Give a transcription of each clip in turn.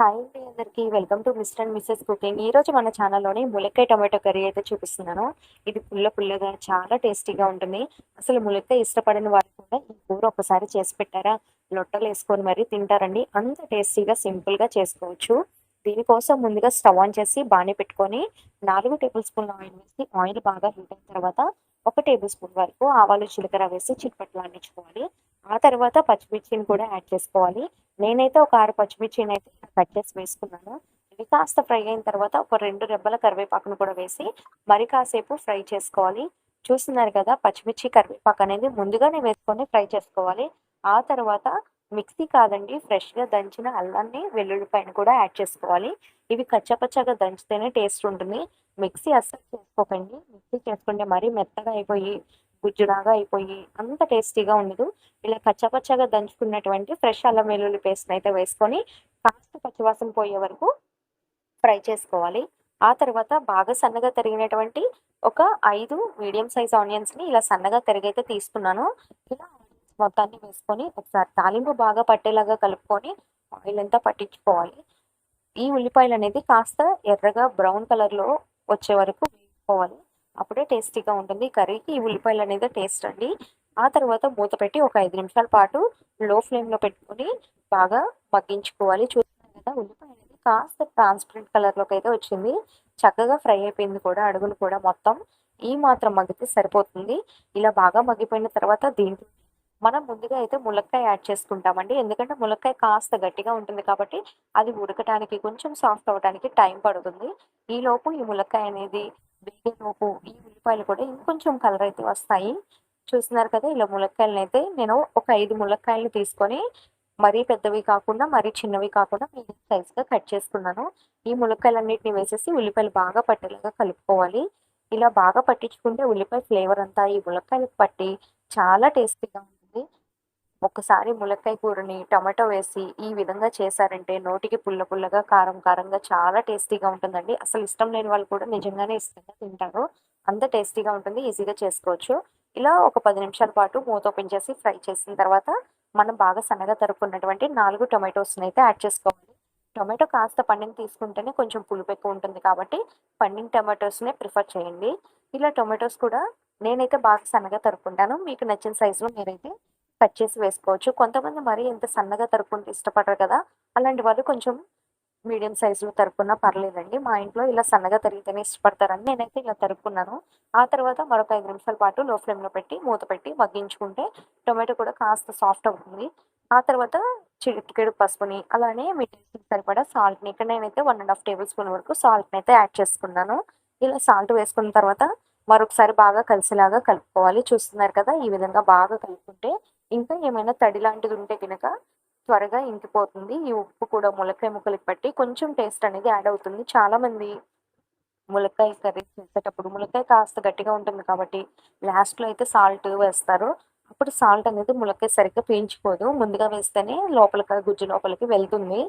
Hi అండి అందరికీ welcome to mister and missus cooking. ఈ రోజు మన ఛానల్లోని ములక్కాయ టొమాటో కర్రీ అయితే చూపిస్తున్నాను. ఇది పుల్ల పుల్లగా చాలా టేస్టీగా ఉంటుంది. అసలు ములక్కాయ ఇష్టపడని వాళ్ళు కూడా ఈ కూర ఒకసారి చేసి పెట్టారా? లొట్టలు వేసుకొని మరీ తింటారండి. అంత టేస్టీగా సింపుల్గా చేసుకోవచ్చు. దీనికోసం ముందుగా స్టవ్ ఆన్ చేసి బాణీ పెట్టుకొని నాలుగు టేబుల్ స్పూన్ల ఆయిల్ వేసి ఆయిల్ బాగా హీట్ అయిన తర్వాత ఒక టేబుల్ స్పూన్ వరకు ఆవాలు జీలకర్ర వేసి చిట్పట్లు అందించుకోవాలి ఆ తర్వాత పచ్చిమిర్చిని కూడా యాడ్ చేసుకోవాలి. నేనైతే ఒక ఆరు పచ్చిమిర్చిని అయితే కట్ చేసి వేసుకున్నాను. ఇవి కాస్త ఫ్రై అయిన తర్వాత ఒక రెండు రెబ్బల కరివేపాకును కూడా వేసి మరి కాసేపు ఫ్రై చేసుకోవాలి. చూస్తున్నారు కదా పచ్చిమిర్చి కరివేపాకు అనేది ముందుగానే వేసుకొని ఫ్రై చేసుకోవాలి. ఆ తర్వాత మిక్సీ కాదండి ఫ్రెష్గా దంచిన అల్లాన్ని వెల్లుల్లిపాయను కూడా యాడ్ చేసుకోవాలి. ఇవి కచ్చపచ్చగా దంచితేనే టేస్ట్ ఉంటుంది. మిక్సీ అస్సలు చేసుకోకండి. మిక్సీ చేసుకుంటే మరీ మెత్తగా అయిపోయి గుజ్జులాగా అయిపోయి అంత టేస్టీగా ఉండదు. ఇలా కచ్చపచ్చగా దంచుకున్నటువంటి ఫ్రెష్ అల్లం వెల్లుల్లి పేస్ట్ అయితే వేసుకొని కాస్త పచ్చివాసన పోయే వరకు ఫ్రై చేసుకోవాలి. ఆ తర్వాత బాగా సన్నగా తరిగినటువంటి ఒక ఐదు మీడియం సైజ్ ఆనియన్స్ని ఇలా సన్నగా తరిగైతే తీసుకున్నాను. ఇలా మొత్తాన్ని వేసుకొని ఒకసారి తాలింపు బాగా పట్టేలాగా కలుపుకొని ఆయిల్ అంతా పట్టించుకోవాలి. ఈ ఉల్లిపాయలు అనేది కాస్త ఎర్రగా బ్రౌన్ కలర్లో వచ్చే వరకు వేసుకోవాలి అప్పుడే టేస్టీగా ఉంటుంది. కర్రీకి ఈ ఉల్లిపాయలు అనేది టేస్ట్ అండి. ఆ తర్వాత మూత పెట్టి ఒక ఐదు నిమిషాల పాటు లో ఫ్లేమ్లో పెట్టుకొని బాగా మగ్గించుకోవాలి. చూస్తున్నాం కదా ఉల్లిపాయ అనేది కాస్త ట్రాన్స్పరెంట్ కలర్లోకి అయితే వచ్చింది. చక్కగా ఫ్రై అయిపోయింది కూడా అడుగులు కూడా మొత్తం. ఈ మాత్రం మగ్గితే సరిపోతుంది. ఇలా బాగా మగ్గిపోయిన తర్వాత దీంట్లో మనం ముందుగా అయితే ములక్కాయ యాడ్ చేసుకుంటామండి. ఎందుకంటే ములక్కాయ కాస్త గట్టిగా ఉంటుంది కాబట్టి అది ఉడకటానికి కొంచెం సాఫ్ట్ అవ్వడానికి టైం పడుతుంది. ఈలోపు ఈ ములక్కాయ అనేది వేగేలోపు ఈ ఉల్లిపాయలు కూడా ఇంకొంచెం కలర్ అయితే వస్తాయి. చూస్తున్నారు కదా ఇలా ములక్కాయలను అయితే నేను ఒక ఐదు ములక్కాయలు తీసుకొని మరీ పెద్దవి కాకుండా మరీ చిన్నవి కాకుండా మీడియం సైజ్గా కట్ చేసుకున్నాను. ఈ ములక్కాయలన్నిటిని వేసేసి ఉల్లిపాయలు బాగా పట్టేలాగా కలుపుకోవాలి. ఇలా బాగా పట్టించుకుంటే ఉల్లిపాయ ఫ్లేవర్ అంతా ఈ ములక్కాయలకు పట్టి చాలా టేస్టీగా ఉంటుంది ఒకసారి ములక్కాయ కూరని టమాటో వేసి ఈ విధంగా చేశారంటే నోటికి పుల్ల పుల్లగా కారం కారంగా చాలా టేస్టీగా ఉంటుందండి. అసలు ఇష్టం లేని వాళ్ళు కూడా నిజంగానే ఇష్టంగా తింటారు. అంత టేస్టీగా ఉంటుంది ఈజీగా చేసుకోవచ్చు. ఇలా ఒక పది నిమిషాల పాటు మూత ఓపెన్ చేసి ఫ్రై చేసిన తర్వాత మనం బాగా సన్నగా తరుపుకున్నటువంటి నాలుగు టొమాటోస్ని అయితే యాడ్ చేసుకోవాలి. టొమాటో కాస్త పండిని తీసుకుంటేనే కొంచెం పులుపు ఎక్కువ ఉంటుంది కాబట్టి పండిన టొమాటోస్నే ప్రిఫర్ చేయండి. ఇలా టొమాటోస్ కూడా నేనైతే బాగా సన్నగా తరుపుకుంటాను మీకు నచ్చిన సైజులో మీరైతే కట్ చేసి వేసుకోవచ్చు. కొంతమంది మరీ ఎంత సన్నగా తరుపుకుంటే ఇష్టపడరు కదా. అలాంటి వాళ్ళు కొంచెం మీడియం సైజులో తరుపుకున్నా పర్లేదండి. మా ఇంట్లో ఇలా సన్నగా తరిగితేనే ఇష్టపడతారని నేనైతే ఇలా తరుపుకున్నాను. ఆ తర్వాత మరొక ఐదు నిమిషాల పాటు లో ఫ్లేమ్లో పెట్టి మూత పెట్టి మగ్గించుకుంటే టొమాటో కూడా కాస్త సాఫ్ట్ అవుతుంది. ఆ తర్వాత చిటికెడు పసుపుని అలానే మీ టేస్ట్కి సరిపడా సాల్ట్ని ఇక్కడ నేనైతే one and half tablespoon వరకు సాల్ట్ని అయితే యాడ్ చేసుకున్నాను. ఇలా సాల్ట్ వేసుకున్న తర్వాత మరొకసారి బాగా కలిసేలాగా కలుపుకోవాలి. చూస్తున్నారు కదా ఈ విధంగా బాగా కలుపుకుంటే ఇంకా ఏమైనా తడి లాంటిది ఉంటే కనుక త్వరగా ఇంకిపోతుంది. ఈ ఉప్పు కూడా ములక్కాయ ముక్కలకి పట్టి కొంచెం టేస్ట్ అనేది యాడ్ అవుతుంది. చాలామంది ములక్కాయ కర్రీ చేసేటప్పుడు ములక్కాయ కాస్త గట్టిగా ఉంటుంది కాబట్టి లాస్ట్లో అయితే సాల్ట్ వేస్తారు. అప్పుడు సాల్ట్ అనేది ములక్కాయ సరిగ్గా పీల్చుకోదు. ముందుగా వేస్తేనే లోపలికి గుజ్జు లోపలికి వెళ్తుంది.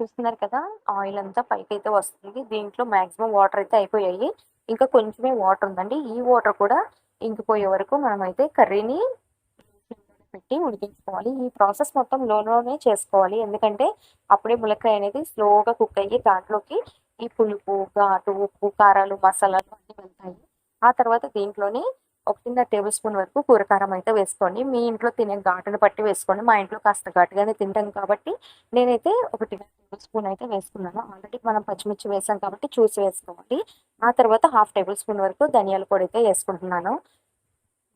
చూస్తున్నారు కదా ఆయిల్ అంతా పైకి అయితే వస్తుంది. దీంట్లో మ్యాక్సిమం వాటర్ అయితే అయిపోయాయి. ఇంకా కొంచెమే వాటర్ ఉందండి. ఈ వాటర్ కూడా ఇంకిపోయే వరకు మనం అయితే కర్రీని పెట్టి ఉడికించుకోవాలి. ఈ ప్రాసెస్ మొత్తం లోనే చేసుకోవాలి. ఎందుకంటే అప్పుడే ములక్కాయ అనేది స్లోగా కుక్ అయ్యి దాంట్లోకి ఈ పులుపు ఘాటు ఉప్పు కారాలు మసాలాలు అన్నీ వెళ్తాయి. ఆ తర్వాత దీంట్లోని ఒకటిన్నర టేబుల్ స్పూన్ వరకు కూరకారం అయితే వేసుకోండి. మీ ఇంట్లో తినే ఘాటును బట్టి వేసుకోండి. మా ఇంట్లో కాస్త ఘాటుగానే తింటాం కాబట్టి నేనైతే ఒకటిన్నర టేబుల్ స్పూన్ అయితే వేసుకున్నాను. ఆల్రెడీ మనం పచ్చిమిర్చి వేసాం కాబట్టి చూసి వేసుకోవాలి. ఆ తర్వాత హాఫ్ టేబుల్ స్పూన్ వరకు ధనియాల పొడి అయితే వేసుకుంటున్నాను.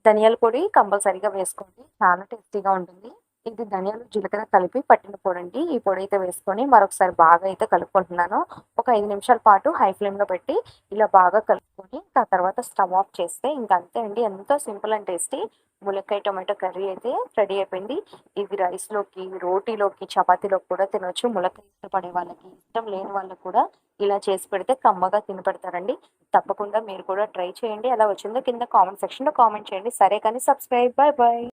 ధనియాల పొడి కంపల్సరీగా వేసుకోండి. చాలా టేస్టీగా ఉంటుంది. ఇది ధనియాలు జీలకర్ర కలిపి పట్టిన పొడి అండి ఈ పొడి అయితే వేసుకొని మరొకసారి బాగా అయితే కలుపుకుంటున్నాను. ఒక ఐదు నిమిషాల పాటు హై ఫ్లేమ్లో పెట్టి ఇలా బాగా కలుపుకొని ఆ తర్వాత స్టవ్ ఆఫ్ చేస్తే ఇంకా అంతే అండి. ఎంతో సింపుల్ అండ్ టేస్టీ. ములక్కాయ టొమాటో కర్రీ అయితే రెడీ అయిపోయింది. ఇది రైస్లోకి రోటీలోకి చపాతీలోకి కూడా తినొచ్చు. ములక్కాయ ఇష్టపడే వాళ్ళకి ఇష్టం లేని వాళ్ళకి కూడా ఇలా చేసి పెడితే కమ్మగా తిని పెడతారండి. తప్పకుండా మీరు కూడా ట్రై చేయండి. ఎలా వచ్చిందో కింద కామెంట్ సెక్షన్లో కామెంట్ చేయండి. సరే కానీ సబ్స్క్రైబ్. Bye bye